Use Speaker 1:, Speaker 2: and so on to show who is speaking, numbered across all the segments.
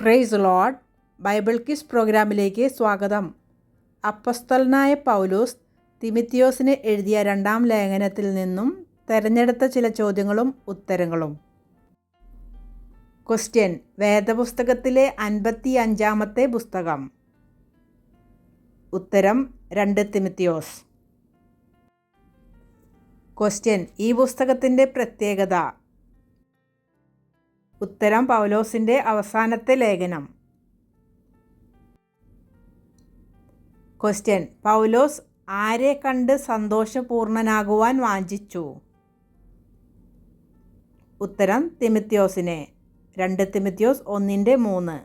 Speaker 1: Price load Bible kiss പ്രോഗ്രാമിലേക്ക് സ്വാഗതം. അപ്പസ്തലനായ പൗലൂസ് തിമിത്തിയോസിന് എഴുതിയ രണ്ടാം ലേഖനത്തിൽ നിന്നും തെരഞ്ഞെടുത്ത ചില ചോദ്യങ്ങളും ഉത്തരങ്ങളും. ക്വസ്റ്റ്യൻ വേദപുസ്തകത്തിലെ അൻപത്തി അഞ്ചാമത്തെ പുസ്തകം. ഉത്തരം രണ്ട് തിമിത്തിയോസ് ക്വസ്റ്റ്യൻ ഈ പുസ്തകത്തിന്റെ പ്രത്യേകത. ഉത്തരം പൗലോസിന്റെ അവസാനത്തെ ലേഖനം. ക്വസ്റ്റ്യൻ പൗലോസ് ആരെ കണ്ട് സന്തോഷപൂർണനാകുവാൻ വാഞ്ചിച്ചു? ഉത്തരം തിമിത്യോസിനെ. രണ്ട് തിമിത്യോസ് ഒന്നിന്റെ മൂന്ന്.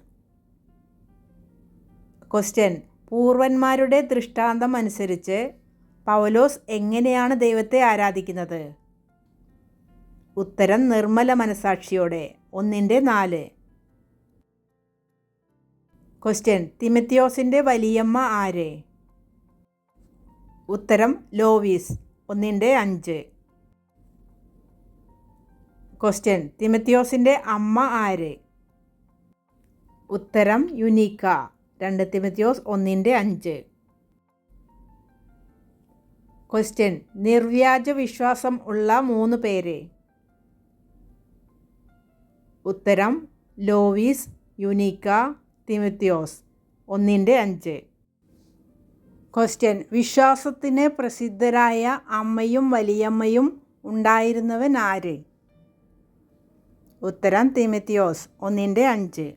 Speaker 1: ക്വസ്റ്റ്യൻ പൂർവന്മാരുടെ ദൃഷ്ടാന്തം അനുസരിച്ച് പൗലോസ് എങ്ങനെയാണ് ദൈവത്തെ ആരാധിക്കുന്നത്? ഉത്തരം നിർമ്മല മനസാക്ഷിയോടെ. ഒന്നിന്റെ നാല്. ക്വസ്റ്റ്യൻ തിമത്യോസിന്റെ വലിയമ്മ ആര്? ഉത്തരം ലോവീസ്. ഒന്നിന്റെ അഞ്ച്. ക്വസ്റ്റ്യൻ തിമത്യോസിന്റെ അമ്മ ആര്? ഉത്തരം യുനീക്ക. രണ്ട് തിമത്യോസ് ഒന്നിന്റെ അഞ്ച്. ക്വസ്റ്റ്യൻ നിർവ്യാജ വിശ്വാസം ഉള്ള മൂന്ന് പേര്. ഉത്തരം ലോവീസ് യുനീക്ക തിമിത്യോസ് ഒന്നിന്റെ അഞ്ച്. ക്വസ്റ്റ്യൻ. വിശ്വാസത്തിന് പ്രസിദ്ധരായ അമ്മയും വലിയമ്മയും ഉണ്ടായിരുന്നവൻ ആര്? ഉത്തരം തിമിത്യോസ് ഒന്നിന്റെ അഞ്ച്.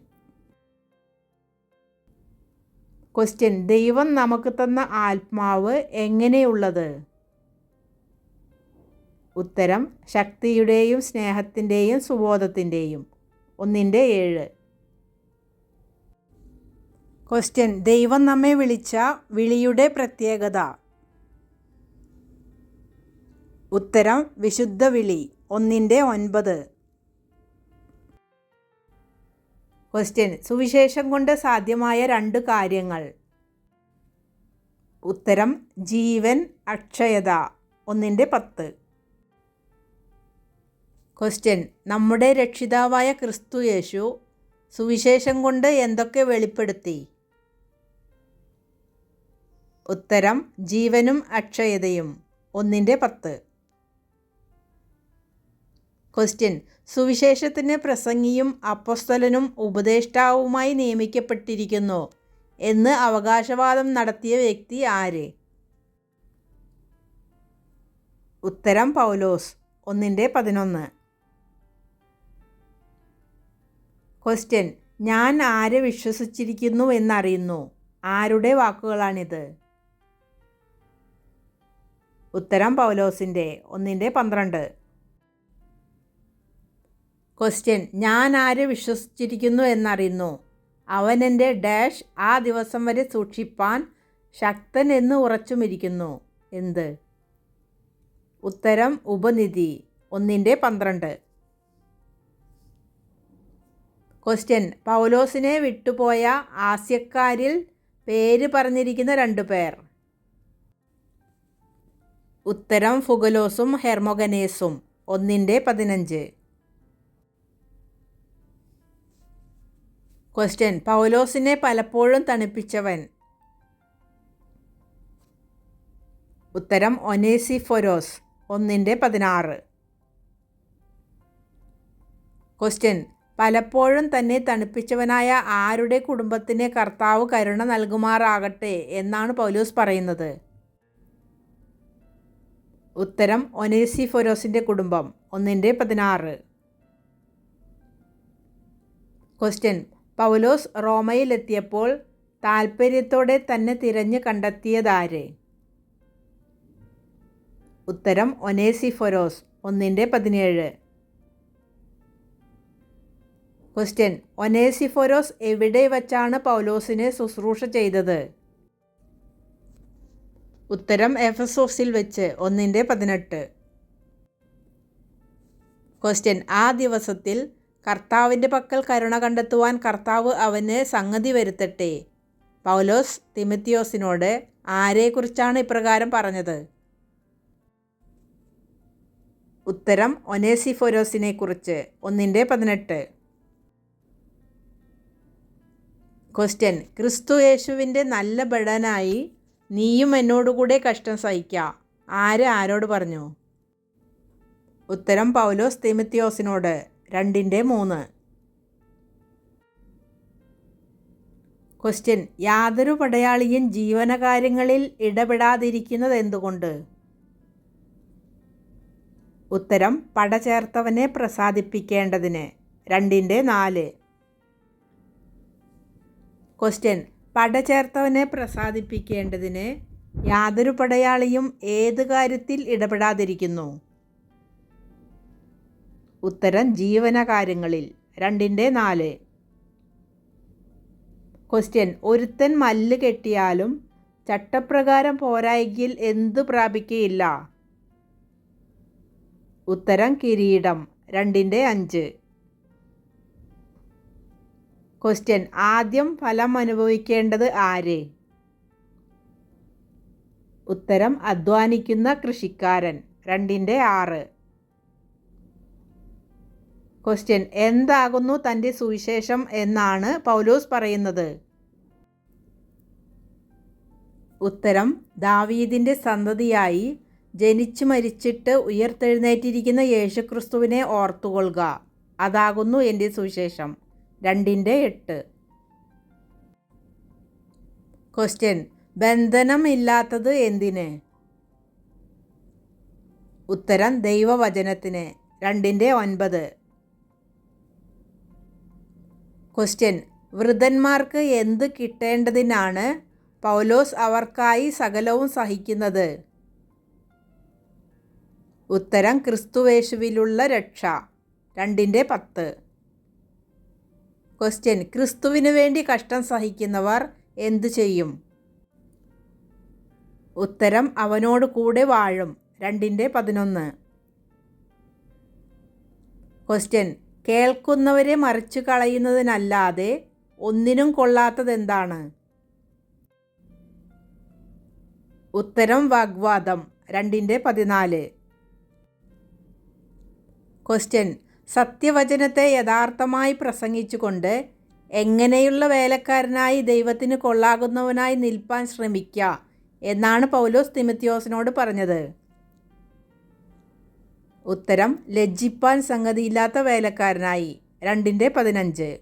Speaker 1: ക്വസ്റ്റ്യൻ. ദൈവം നമുക്ക് തന്ന ആത്മാവ് എങ്ങനെയുള്ളത്? ഉത്തരം. ശക്തിയുടെയും സ്നേഹത്തിന്റെയും സുബോധത്തിന്റെയും. ഒന്നിന്റെ ഏഴ്. ക്വസ്റ്റ്യൻ ദൈവം നമ്മെ വിളിച്ച വിളിയുടെ പ്രത്യേകത. ഉത്തരം വിശുദ്ധ വിളി. ഒന്നിന്റെ ഒൻപത്. ക്വസ്റ്റ്യൻ സുവിശേഷം കൊണ്ട് സാധ്യമായ രണ്ട് കാര്യങ്ങൾ. ഉത്തരം ജീവൻ അക്ഷയത. ഒന്നിന്റെ പത്ത്. ക്വസ്റ്റ്യൻ നമ്മുടെ രക്ഷിതാവായ ക്രിസ്തു യേശു സുവിശേഷം കൊണ്ട് എന്തൊക്കെ വെളിപ്പെടുത്തി? ഉത്തരം ജീവനും അക്ഷയതയും. ഒന്നിന്റെ പത്ത്. ക്വസ്റ്റ്യൻ സുവിശേഷത്തിന് പ്രസംഗിയും അപ്പസ്തലനും ഉപദേഷ്ടാവുമായി നിയമിക്കപ്പെട്ടിരിക്കുന്നു എന്ന് അവകാശവാദം നടത്തിയ വ്യക്തി ആര്? ഉത്തരം പൗലോസ്. ഒന്നിന്റെ പതിനൊന്ന്. ക്വസ്റ്റ്യൻ ഞാൻ ആരെ വിശ്വസിച്ചിരിക്കുന്നു എന്നറിയുന്നു. ആരുടെ വാക്കുകളാണിത്? ഉത്തരം പൗലോസിന്റെ ഒന്നിന്റെ പന്ത്രണ്ട്. ക്വസ്റ്റ്യൻ ഞാൻ ആരെ വിശ്വസിച്ചിരിക്കുന്നു എന്നറിയുന്നു. അവൻ എന്റെ ഡാഷ് ആ ദിവസം വരെ സൂക്ഷിപ്പാൻ ശക്തൻ എന്ന് ഉറച്ചുമിരിക്കുന്നു. എന്ത്? ഉത്തരം ഉപനിധി. ഒന്നിന്റെ പന്ത്രണ്ട്. ക്വസ്റ്റ്യൻ പൗലോസിനെ വിട്ടുപോയ ആസ്യക്കാരിൽ പേര് പറഞ്ഞിരിക്കുന്ന രണ്ടു പേർ. ഉത്തരം ഫുഗലോസും ഹെർമോഗനേസും. ഒന്നിന്റെ പതിനഞ്ച്. ക്വസ്റ്റ്യൻ പൗലോസിനെ പലപ്പോഴും തണുപ്പിച്ചവൻ. ഉത്തരം ഒനേസിഫൊരോസ്. ഒന്നിന്റെ പതിനാറ്. ക്വസ്റ്റ്യൻ പലപ്പോഴും തന്നെ തണുപ്പിച്ചവനായ ആരുടെ കുടുംബത്തിന് കർത്താവ് കരുണ നൽകുമാറാകട്ടെ എന്നാണ് പൗലൂസ് പറയുന്നത്. ഉത്തരം ഒനേസിഫൊരോസിന്റെ കുടുംബം ഒന്നിന്റെ പതിനാറ്. ക്വസ്റ്റ്യൻ പൗലോസ് റോമയിലെത്തിയപ്പോൾ താൽപ്പര്യത്തോടെ തന്നെ തിരഞ്ഞ് കണ്ടെത്തിയതാര്? ഉത്തരം ഒനേസിഫൊരോസ് ഒന്നിന്റെ പതിനേഴ്. ക്വസ്റ്റ്യൻ ഒനേസിഫൊരോസ് എവിടെ വച്ചാണ് പൗലോസിനെ ശുശ്രൂഷ ചെയ്തത്? ഉത്തരം എഫസോസിൽ വെച്ച് ഒന്നിന്റെ പതിനെട്ട്. ക്വസ്റ്റ്യൻ ആ ദിവസത്തിൽ കർത്താവിന്റെ പക്കൽ കരുണ കണ്ടെത്തുവാൻ കർത്താവ് അവന് സംഗതി വരുത്തട്ടെ? പൗലോസ് തിമത്തിയോസിനോട് ആരെക്കുറിച്ചാണ് ഇപ്രകാരം പറഞ്ഞത്? ഉത്തരം ഒനേസിഫൊരോസിനെ കുറിച്ച് ഒന്നിന്റെ പതിനെട്ട്. ക്വസ്റ്റ്യൻ ക്രിസ്തു യേശുവിന്റെ നല്ല ബടനായി നീയും എന്നോടുകൂടെ കഷ്ടം സഹിക്കുക ആര് ആരോട് പറഞ്ഞു? ഉത്തരം പൗലോസ് തിമിത്യോസിനോട് രണ്ടിന്റെ മൂന്ന്. ക്വസ്റ്റ്യൻ യാതൊരു പടയാളിയും ജീവനകാര്യങ്ങളിൽ ഇടപെടാതിരിക്കുന്നത് എന്തുകൊണ്ട്? ഉത്തരം. പട ചേർത്തവനെ പ്രസാദിപ്പിക്കേണ്ടതിന്. രണ്ടിന്റെ നാല്. ക്വസ്റ്റ്യൻ പട ചേർത്തവനെ പ്രസാദിപ്പിക്കേണ്ടതിന് യാതൊരു പടയാളിയും ഏത് കാര്യത്തിൽ ഇടപെടാതിരിക്കുന്നു? ഉത്തരം ജീവനകാര്യങ്ങളിൽ. രണ്ടിന്റെ നാല്. ക്വസ്റ്റ്യൻ ഒരുത്തൻ മല്ല് കെട്ടിയാലും ചട്ടപ്രകാരം പോരായെങ്കിൽ എന്തു പ്രാപിക്കുകയില്ല ഉത്തരം കിരീടം. രണ്ടിന്റെ അഞ്ച്. ക്വസ്റ്റ്യൻ ആദ്യം ഫലം അനുഭവിക്കേണ്ടത് ആര്? ഉത്തരം അധ്വാനിക്കുന്ന കൃഷിക്കാരൻ. രണ്ടിന്റെ ആറ്. ക്വസ്റ്റ്യൻ എന്താകുന്നു തന്റെ സുവിശേഷം എന്നാണ് പൗലോസ് പറയുന്നത്? ഉത്തരം ദാവീദിന്റെ സന്തതിയായി ജനിച്ചു മരിച്ചിട്ട് ഉയർത്തെഴുന്നേറ്റിരിക്കുന്ന യേശുക്രിസ്തുവിനെ ഓർത്തുകൊള്ളുക. അതാകുന്നു എന്റെ സുവിശേഷം. രണ്ടിന്റെ എട്ട്. ക്വസ്റ്റ്യൻ ബന്ധനമില്ലാത്തത് എന്തിന്? ഉത്തരം ദൈവവചനത്തിന്. രണ്ടിന്റെ ഒൻപത്. ക്വസ്റ്റ്യൻ വൃദ്ധന്മാർക്ക് എന്ത് കിട്ടേണ്ടതിനാണ് പൗലോസ് അവർക്കായി സകലവും സഹിക്കുന്നത്? ഉത്തരം ക്രിസ്തുവേശുവിലുള്ള രക്ഷ. രണ്ടിന്റെ പത്ത്. ക്വസ്റ്റ്യൻ ക്രിസ്തുവിന് വേണ്ടി കഷ്ടം സഹിക്കുന്നവർ എന്തു ചെയ്യും? ഉത്തരം അവനോട് കൂടെ വാഴും. രണ്ടിന്റെ പതിനൊന്ന്. ക്വസ്റ്റ്യൻ കേൾക്കുന്നവരെ മറിച്ചു കളയുന്നതിനല്ലാതെ ഒന്നിനും കൊള്ളാത്തതെന്താണ്? ഉത്തരം വാഗ്വാദം. രണ്ടിന്റെ പതിനാല്. ക്വസ്റ്റ്യൻ സത്യവചനത്തെ യഥാർത്ഥമായി പ്രസംഗിച്ചുകൊണ്ട് എങ്ങനെയുള്ള വേലക്കാരനായി ദൈവത്തിന് കൊള്ളാകുന്നവനായി നിൽപ്പാൻ ശ്രമിക്കുക എന്നാണ് പൗലോസ് തിമത്യോസിനോട് പറഞ്ഞത്. ഉത്തരം ലജ്ജിപ്പാൻ സംഗതിയില്ലാത്ത വേലക്കാരനായി. രണ്ടിന്റെ പതിനഞ്ച്.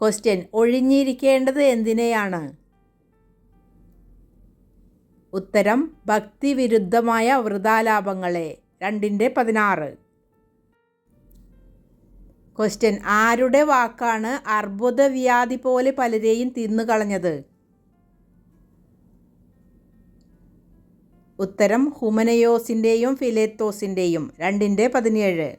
Speaker 1: ക്വസ്റ്റ്യൻ ഒഴിഞ്ഞിരിക്കേണ്ടത് എന്തിനെയാണ്? ഉത്തരം ഭക്തിവിരുദ്ധമായ വൃതാലാപങ്ങളെ. രണ്ടിന്റെ പതിനാറ്. ക്വസ്റ്റ്യൻ ആരുടെ വാക്കാണ് അർബുദവ്യാധി പോലെ പലരെയും തിന്നുകളഞ്ഞത് ഉത്തരം ഹുമനയോസിന്റെയും ഫിലേത്തോസിന്റെയും രണ്ടിന്റെ പതിനേഴ്.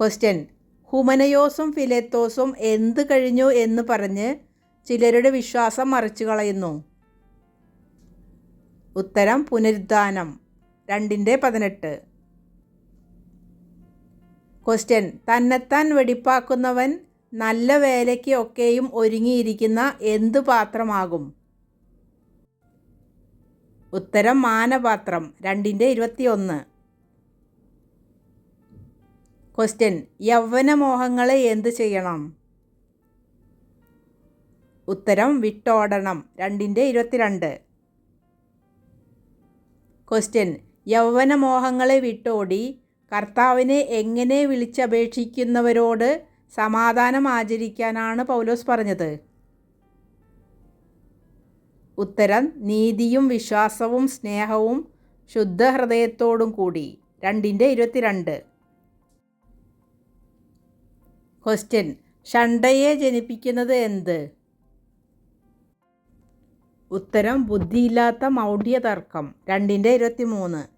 Speaker 1: ക്വസ്റ്റ്യൻ ഹുമനയോസും ഫിലേത്തോസും എന്ത് കഴിഞ്ഞു എന്ന് പറഞ്ഞ് ചിലരുടെ വിശ്വാസം മറിച്ചു കളയുന്നു. ഉത്തരം പുനരുദ്ധാനം. രണ്ടിന്റെ പതിനെട്ട്. ക്വസ്റ്റ്യൻ തന്നെത്താൻ വെടിപ്പാക്കുന്നവൻ നല്ല വേലയ്ക്ക് ഒക്കെയും ഒരുങ്ങിയിരിക്കുന്ന എന്ത് പാത്രമാകും? ഉത്തരം മാനപാത്രം. രണ്ടിന്റെ ഇരുപത്തിയൊന്ന്. ക്വസ്റ്റ്യൻ യൗവനമോഹങ്ങളെ എന്ത് ചെയ്യണം? ഉത്തരം വിട്ടോടണം. രണ്ടിന്റെ ഇരുപത്തിരണ്ട്. ക്വസ്റ്റ്യൻ യൗവനമോഹങ്ങളെ വിട്ടോടി കർത്താവിനെ എങ്ങനെ വിളിച്ചപേക്ഷിക്കുന്നവരോട് സമാധാനം ആചരിക്കാനാണ് പൗലോസ് പറഞ്ഞത്. ഉത്തരം നീതിയും വിശ്വാസവും സ്നേഹവും ശുദ്ധഹൃദയത്തോടും കൂടി. രണ്ടിന്റെ ഇരുപത്തിരണ്ട്. ക്വസ്റ്റ്യൻ ഷണ്ടയെ ജനിപ്പിക്കുന്നത് എന്ത്? ഉത്തരം ബുദ്ധിയില്ലാത്ത മൗഢ്യതർക്കം. രണ്ടിന്റെ ഇരുപത്തി മൂന്ന്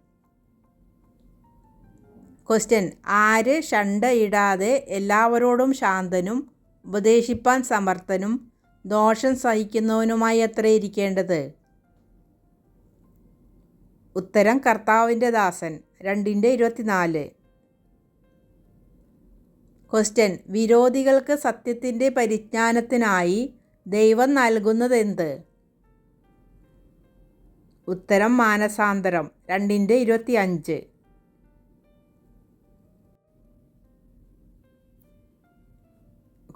Speaker 1: ക്വസ്റ്റ്യൻ ആര് ഷണ്ടയിടാതെ എല്ലാവരോടും ശാന്തനും ഉപദേശിപ്പാൻ സമർത്ഥനും ദോഷം സഹിക്കുന്നവനുമായി അത്ര ഇരിക്കേണ്ടത്? ഉത്തരം കർത്താവിന്റെ ദാസൻ. രണ്ടിന്റെ ഇരുപത്തിനാല്. ക്വസ്റ്റ്യൻ വിരോധികൾക്ക് സത്യത്തിന്റെ പരിജ്ഞാനത്തിനായി ദൈവം നൽകുന്നതെന്ത്? ഉത്തരം മാനസാന്തരം. രണ്ടിന്റെ ഇരുപത്തി അഞ്ച്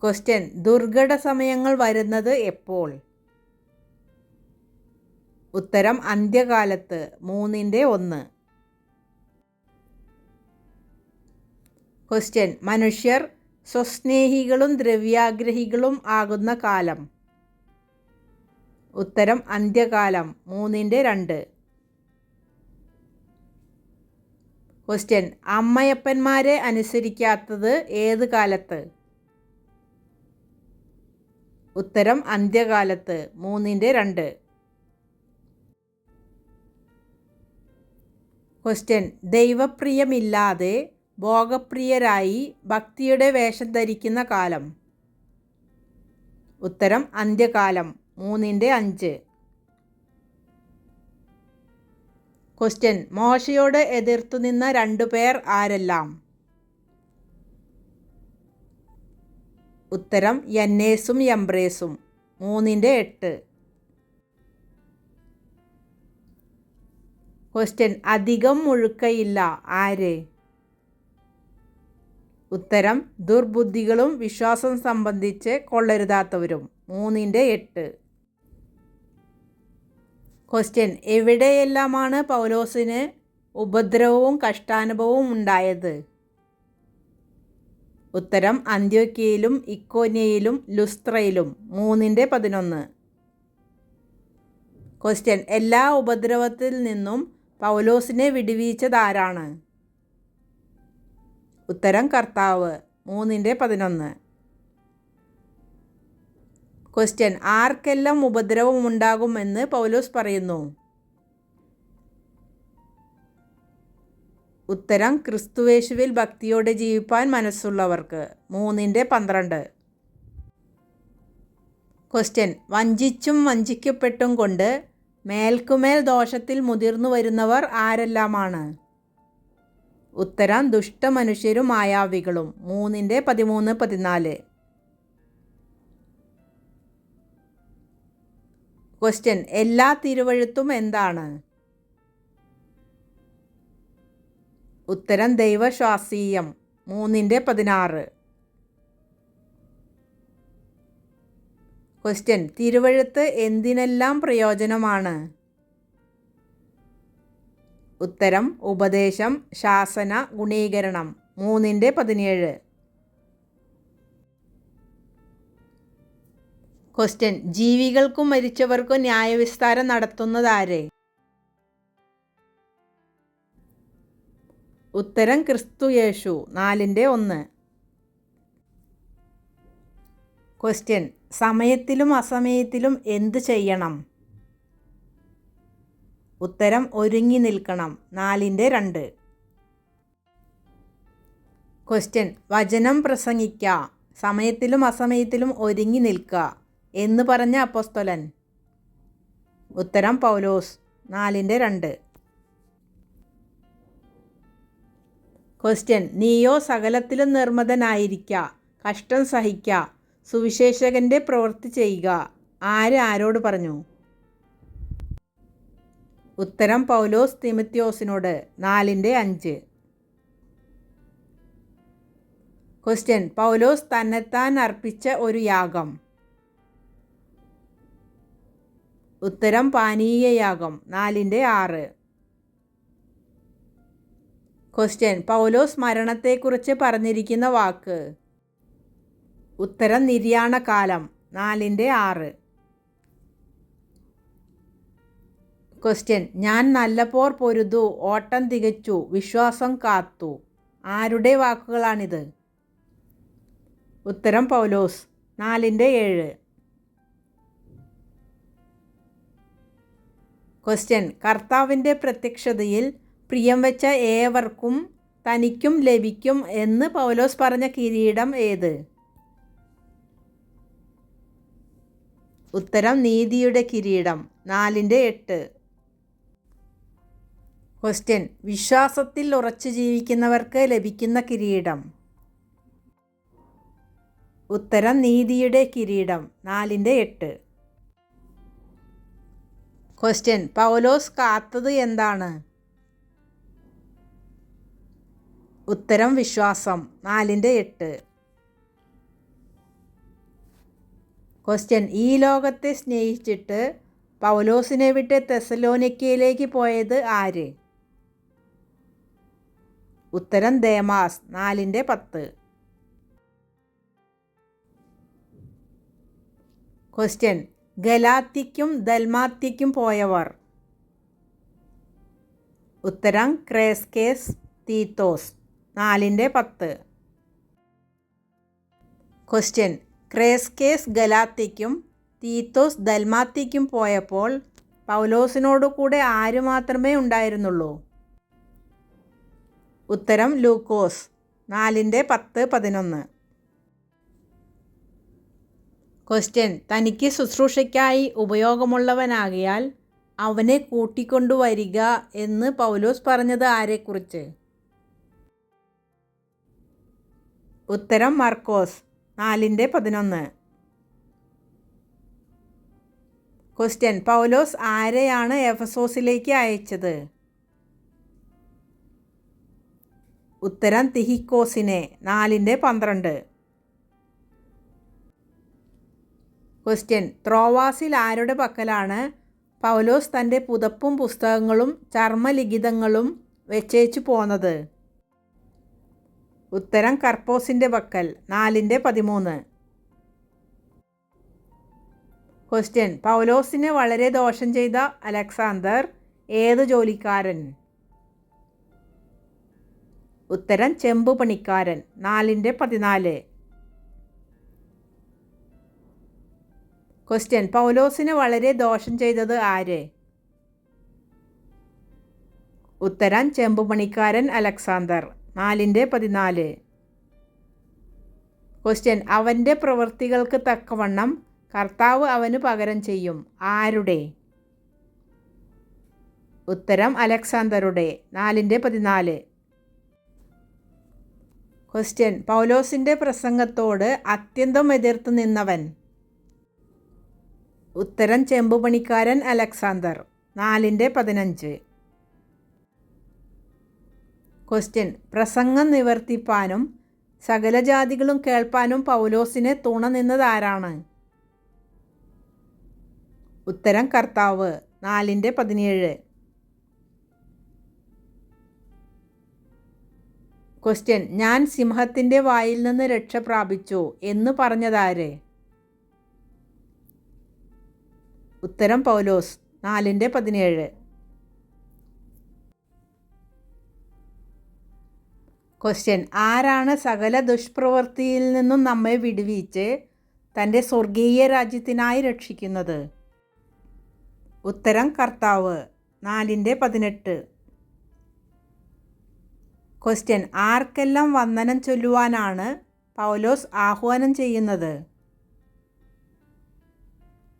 Speaker 1: ക്വസ്റ്റ്യൻ ദുർഘട സമയങ്ങൾ വരുന്നത് എപ്പോൾ? ഉത്തരം അന്ത്യകാലത്ത്. മൂന്നിന്റെ ഒന്ന്. ക്വസ്റ്റ്യൻ മനുഷ്യർ സ്വസ്നേഹികളും ദ്രവ്യാഗ്രഹികളും ആകുന്ന കാലം. ഉത്തരം അന്ത്യകാലം. മൂന്നിന്റെ രണ്ട്. ക്വസ്റ്റ്യൻ അമ്മയപ്പന്മാരെ അനുസരിക്കാത്തത് ഏത് കാലത്ത്? ഉത്തരം അന്ത്യകാലത്ത് മൂന്നിന്റെ രണ്ട്. ക്വസ്റ്റ്യൻ ദൈവപ്രിയമില്ലാതെ ഭോഗപ്രിയരായി ഭക്തിയുടെ വേഷം ധരിക്കുന്ന കാലം. ഉത്തരം അന്ത്യകാലം മൂന്നിന്റെ അഞ്ച്. ക്വസ്റ്റ്യൻ മോശയോട് എതിർത്തു നിന്ന രണ്ടു പേർ ആരെല്ലാം? ഉത്തരം യന്നേസും യംബ്രേസും. മൂന്നിന്റെ എട്ട്. ക്വസ്റ്റ്യൻ അധികം മുഴുക്കയില്ല. ആര്? ഉത്തരം ദുർബുദ്ധികളും വിശ്വാസം സംബന്ധിച്ച് കൊള്ളരുതാത്തവരും. മൂന്നിന്റെ എട്ട്. ക്വസ്റ്റ്യൻ എവിടെയെല്ലാമാണ് പൗലോസിന് ഉപദ്രവവും കഷ്ടാനുഭവവും ഉണ്ടായത്? ഉത്തരം അന്ത്യോക്യയിലും ഇക്കോന്യയിലും ലുസ്ത്രയിലും മൂന്നിന്റെ പതിനൊന്ന്. ക്വസ്റ്റ്യൻ എല്ലാ ഉപദ്രവത്തിൽ നിന്നും പൗലോസിനെ വിടുവിച്ചതാരാണ്? ഉത്തരം കർത്താവ് മൂന്നിന്റെ പതിനൊന്ന്. ക്വസ്റ്റ്യൻ ആർക്കെല്ലാം ഉപദ്രവം ഉണ്ടാകുമെന്ന് പൗലോസ് പറയുന്നു? ഉത്തരം ക്രിസ്തുവേശുവിൽ ഭക്തിയോടെ ജീവിപ്പാൻ മനസ്സുള്ളവർക്ക്. മൂന്നിന്റെ പന്ത്രണ്ട്. ക്വസ്റ്റ്യൻ വഞ്ചിച്ചും വഞ്ചിക്കപ്പെട്ടും കൊണ്ട് മേൽക്കുമേൽ ദോഷത്തിൽ മുതിർന്നു വരുന്നവർ ആരെല്ലാമാണ്? ഉത്തരം ദുഷ്ടമനുഷ്യരും മായാവികളും. മൂന്നിന്റെ പതിമൂന്ന് പതിനാല്. ക്വസ്റ്റ്യൻ എല്ലാ തിരുവഴുത്തും എന്താണ്? ഉത്തരം ദൈവശ്വാസീയം മൂന്നിന്റെ പതിനാറ്. ക്വസ്റ്റ്യൻ തിരുവഴുത്ത് എന്തിനെല്ലാം പ്രയോജനമാണ്? ഉത്തരം ഉപദേശം ശാസന ഗുണീകരണം. മൂന്നിന്റെ പതിനേഴ്. ക്വസ്റ്റ്യൻ ജീവികൾക്കും മരിച്ചവർക്കും ന്യായവിസ്താരം നടത്തുന്നതാരെ? ഉത്തരം ക്രിസ്തു യേശു നാലിന്റെ ഒന്ന്. ക്വസ്റ്റ്യൻ സമയത്തിലും അസമയത്തിലും എന്ത് ചെയ്യണം? ഉത്തരം ഒരുങ്ങി നിൽക്കണം. നാലിന്റെ രണ്ട്. ക്വസ്റ്റ്യൻ വചനം പ്രസംഗിക്ക. സമയത്തിലും അസമയത്തിലും ഒരുങ്ങി നിൽക്കുക എന്ന് പറഞ്ഞ അപ്പോസ്തലൻ. ഉത്തരം പൗലോസ് നാലിന്റെ രണ്ട്. ക്വസ്റ്റ്യൻ നീയോ സകലത്തിലും നിർമ്മതനായിരിക്ക. കഷ്ടം സഹിക്ക. സുവിശേഷകന്റെ പ്രവൃത്തി ചെയ്യുക. ആര് ആരോട് പറഞ്ഞു? ഉത്തരം പൗലോസ് തിമത്യോസിനോട്. നാലിന്റെ അഞ്ച്. ക്വസ്റ്റ്യൻ പൗലോസ് തന്നെത്താൻ അർപ്പിച്ച ഒരു യാഗം. ഉത്തരം പാനീയയാഗം. നാലിന്റെ ആറ്. ക്വസ്റ്റ്യൻ പൗലോസ് മരണത്തെക്കുറിച്ച് പറഞ്ഞിരിക്കുന്ന വാക്ക്. ഉത്തരം നിര്യാണകാലം നാലിന്റെ ആറ്. ക്വസ്റ്റ്യൻ ഞാൻ നല്ല പോർ പൊരുതു ഓട്ടം തികച്ചു വിശ്വാസം കാത്തു. ആരുടെ വാക്കുകളാണിത്? ഉത്തരം പൗലോസ്. നാലിന്റെ ഏഴ്. ക്വസ്റ്റ്യൻ കർത്താവിന്റെ പ്രത്യക്ഷതയിൽ പ്രിയം വെച്ച ഏവർക്കും തനിക്കും ലഭിക്കും എന്ന് പൗലോസ് പറഞ്ഞ കിരീടം ഏത്? ഉത്തരം നീതിയുടെ കിരീടം. നാലിന്റെ എട്ട്. ക്വസ്റ്റ്യൻ വിശ്വാസത്തിൽ ഉറച്ചു ജീവിക്കുന്നവർക്ക് ലഭിക്കുന്ന കിരീടം. ഉത്തരം നീതിയുടെ കിരീടം. നാലിന്റെ എട്ട്. ക്വസ്റ്റ്യൻ പൗലോസ് കാത്തത് എന്താണ്? ഉത്തരം വിശ്വാസം. നാലിന്റെ എട്ട്. ക്വസ്റ്റ്യൻ ഈ ലോകത്തെ സ്നേഹിച്ചിട്ട് പൗലോസിനെ വിട്ട് തെസലോനിക്കയിലേക്ക് പോയത് ആര്? ഉത്തരം ദേമാസ്. നാലിന്റെ പത്ത്. ക്വസ്റ്റ്യൻ ഗലാത്തിക്കും ദൽമാത്തിക്കും പോയവർ. ഉത്തരം ക്രേസ്കേസ് തീത്തോസ്. നാലിന്റെ പത്ത്. ക്വസ്റ്റ്യൻ ക്രേസ്കേസ് ഗലാത്തിക്കും തീത്തോസ് ദൽമാത്തിക്കും പോയപ്പോൾ പൗലോസിനോട് കൂടെ ആര് മാത്രമേ ഉണ്ടായിരുന്നുള്ളൂ? ഉത്തരം ലൂക്കോസ്. നാലിന്റെ പത്ത് പതിനൊന്ന്. ക്വസ്റ്റ്യൻ തനിക്ക് ശുശ്രൂഷയ്ക്കായി ഉപയോഗമുള്ളവനാകിയാൽ അവനെ കൂട്ടിക്കൊണ്ടുവരിക എന്ന് പൗലോസ് പറഞ്ഞത് ആരെക്കുറിച്ച്? ഉത്തരം മാർക്കോസ് നാലിന്റെ പതിനൊന്ന്. ക്വസ്റ്റ്യൻ പൗലോസ് ആരെയാണ് എഫസോസിലേക്ക് അയച്ചത്? ഉത്തരം തിഹിക്കോസിനെ നാലിന്റെ പന്ത്രണ്ട്. ക്വസ്റ്റ്യൻ ത്രോവാസിൽ ആരുടെ പക്കലാണ് പൗലോസ് തന്റെ പുതപ്പും പുസ്തകങ്ങളും ചർമ്മലിഖിതങ്ങളും വെച്ചേച്ചു പോന്നത്? ഉത്തരം കർപ്പോസിന്റെ വക്കൽ നാലിന്റെ പതിമൂന്ന്. ക്വസ്റ്റ്യൻ പൗലോസിന് വളരെ ദോഷം ചെയ്ത അലക്സാന്തർ ഏത് ജോലിക്കാരൻ? ഉത്തരം ചെമ്പു പണിക്കാരൻ നാലിന്റെ പതിനാല്. ക്വസ്റ്റ്യൻ പൗലോസിന് വളരെ ദോഷം ചെയ്തത് ആര്? ഉത്തരം ചെമ്പുപണിക്കാരൻ അലക്സാണ്ടർ നാലിന്റെ പതിനാല്. ക്വസ്റ്റ്യൻ അവന്റെ പ്രവൃത്തികൾക്ക് തക്കവണ്ണം കർത്താവ് അവന് പകരം ചെയ്യും. ആരുടെ? ഉത്തരം അലക്സാണ്ടറുടെ നാലിന്റെ പതിനാല്. ക്വസ്റ്റ്യൻ പൗലോസിന്റെ പ്രസംഗത്തോട് അത്യന്തം എതിർത്ത് നിന്നവൻ. ഉത്തരം ചെമ്പുപണിക്കാരൻ അലക്സാണ്ടർ നാലിന്റെ പതിനഞ്ച്. ക്വസ്റ്റ്യൻ. പ്രസംഗം നിവർത്തിപ്പാനും സകല ജാതികളും കേൾപ്പാനും പൗലോസിനെ തുണ നിന്നതാരാണ്? ഉത്തരം കർത്താവ്. നാലിന്റെ പതിനേഴ്. ക്വസ്റ്റ്യൻ. ഞാൻ സിംഹത്തിന്റെ വായിൽ നിന്ന് രക്ഷ പ്രാപിച്ചു. എന്ന് പറഞ്ഞതാര്? ഉത്തരം പൗലോസ്. നാലിന്റെ പതിനേഴ്. ക്വസ്റ്റ്യൻ ആരാണ് സകല ദുഷ്പ്രവൃത്തിയിൽ നിന്നും നമ്മെ വിടുവിച്ച് തന്റെ സ്വർഗീയ രാജ്യത്തിനായി രക്ഷിക്കുന്നത്? ഉത്തരം കർത്താവ്. നാലിന്റെ പതിനെട്ട്. ക്വസ്റ്റ്യൻ ആർക്കെല്ലാം വന്ദനം ചൊല്ലുവാനാണ് പൗലോസ് ആഹ്വാനം ചെയ്യുന്നത്?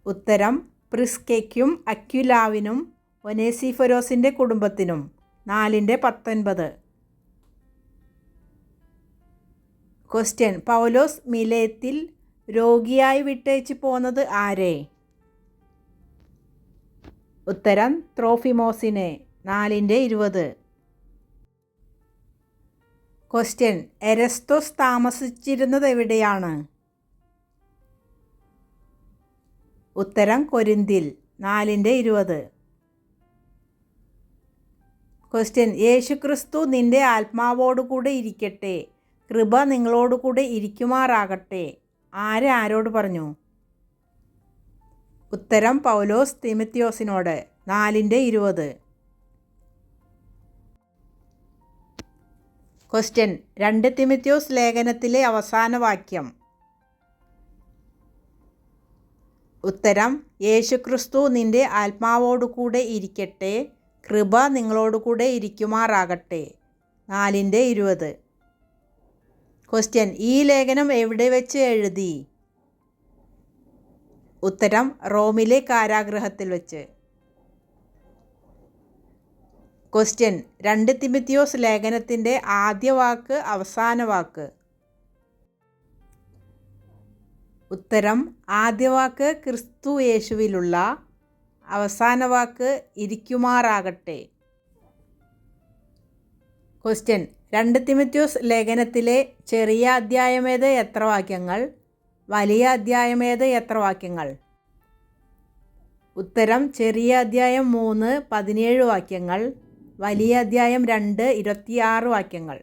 Speaker 1: ഉത്തരം. പ്രിസ്കയ്ക്കും അക്യുലാവിനും ഒനേസിഫൊരോസിന്റെ കുടുംബത്തിനും. നാലിന്റെ പത്തൊൻപത്. ക്വസ്റ്റ്യൻ പൗലോസ് മിലേത്തിൽ രോഗിയായി വിട്ടയച്ച് പോന്നത് ആരെ? ഉത്തരം ത്രോഫിമോസിനെ. നാലിന്റെ ഇരുപത്. ക്വസ്റ്റ്യൻ എരസ്തോസ് താമസിച്ചിരുന്നത് എവിടെയാണ്? ഉത്തരം കൊരിന്തിൽ. നാലിന്റെ ഇരുപത്. ക്വസ്റ്റ്യൻ യേശുക്രിസ്തു നിന്റെ ആത്മാവോടുകൂടെ ഇരിക്കട്ടെ. കൃപ നിങ്ങളോടുകൂടെ ഇരിക്കുമാറാകട്ടെ. ആരാരോട് പറഞ്ഞു? ഉത്തരം പൗലോസ് തിമത്യോസിനോട് നാലിന്റെ ഇരുപത്. ക്വസ്റ്റ്യൻ രണ്ട് തിമത്യോസ് ലേഖനത്തിലെ അവസാന വാക്യം. ഉത്തരം യേശുക്രിസ്തു നിന്റെ ആത്മാവോടുകൂടെ ഇരിക്കട്ടെ കൃപ നിങ്ങളോടുകൂടെ ഇരിക്കുമാറാകട്ടെ. നാലിന്റെ ഇരുപത്. ക്വസ്റ്റ്യൻ ഈ ലേഖനം എവിടെ വെച്ച് എഴുതി? ഉത്തരം റോമിലെ കാരാഗ്രഹത്തിൽ വെച്ച്. ക്വസ്റ്റ്യൻ രണ്ട് തിമിത്തിയോസ് ലേഖനത്തിന്റെ ആദ്യ വാക്ക് അവസാന വാക്ക്. ഉത്തരം ആദ്യ വാക്ക് ക്രിസ്തു യേശുവിലുള്ള അവസാന വാക്ക് ഇരിക്കുമാറാകട്ടെ. ക്വസ്റ്റ്യൻ രണ്ട് തിമത്യൂസ് ലേഖനത്തിലെ ചെറിയ അധ്യായമേത് എത്ര വാക്യങ്ങൾ? വലിയ അധ്യായമേത് എത്ര വാക്യങ്ങൾ? ഉത്തരം ചെറിയ അധ്യായം മൂന്ന് പതിനേഴ് വാക്യങ്ങൾ. വലിയ അധ്യായം രണ്ട് ഇരുപത്തിയാറ് വാക്യങ്ങൾ.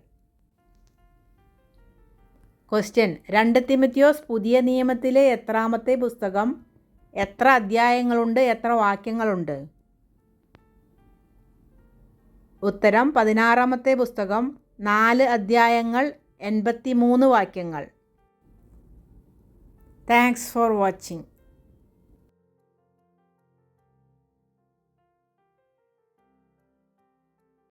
Speaker 1: ക്വസ്റ്റ്യൻ രണ്ട് തിമത്യോസ് പുതിയ നിയമത്തിലെ എത്രാമത്തെ പുസ്തകം? എത്ര അധ്യായങ്ങളുണ്ട്? എത്ര വാക്യങ്ങളുണ്ട്? ഉത്തരം പതിനാറാമത്തെ പുസ്തകം. നാല് അധ്യായങ്ങൾ എൺപത്തി മൂന്ന് വാക്യങ്ങൾ. Thanks for watching